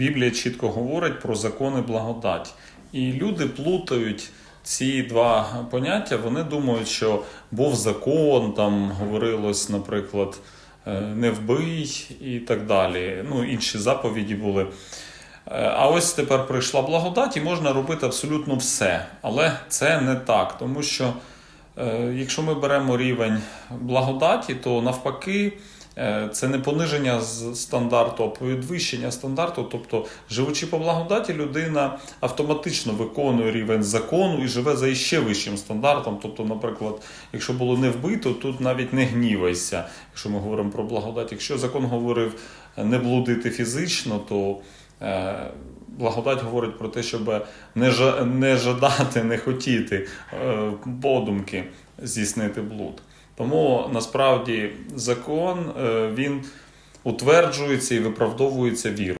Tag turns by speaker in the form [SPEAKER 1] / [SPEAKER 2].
[SPEAKER 1] Біблія чітко говорить про закони благодать. І люди плутають ці два поняття. Вони думають, що був закон, там говорилось, наприклад, е, не вбий і так далі. Ну, інші заповіді були. Е, А ось тепер прийшла благодать, і можна робити абсолютно все. Але це не так, тому що е, якщо ми беремо рівень благодаті, то навпаки. Е, Це не пониження стандарту, а підвищення стандарту. Тобто, живучи по благодаті, людина автоматично виконує рівень закону і живе за іще вищим стандартом. Тобто, наприклад, якщо було не вбито, тут навіть не гнівайся. Якщо ми говоримо про благодать, якщо закон говорив е, не блудити фізично, то е, благодать говорить про те, щоб не, жа- не жадати, не хотіти подумки здійснити блуд. Тому насправді закон е, він утверджується і виправдовується вірою.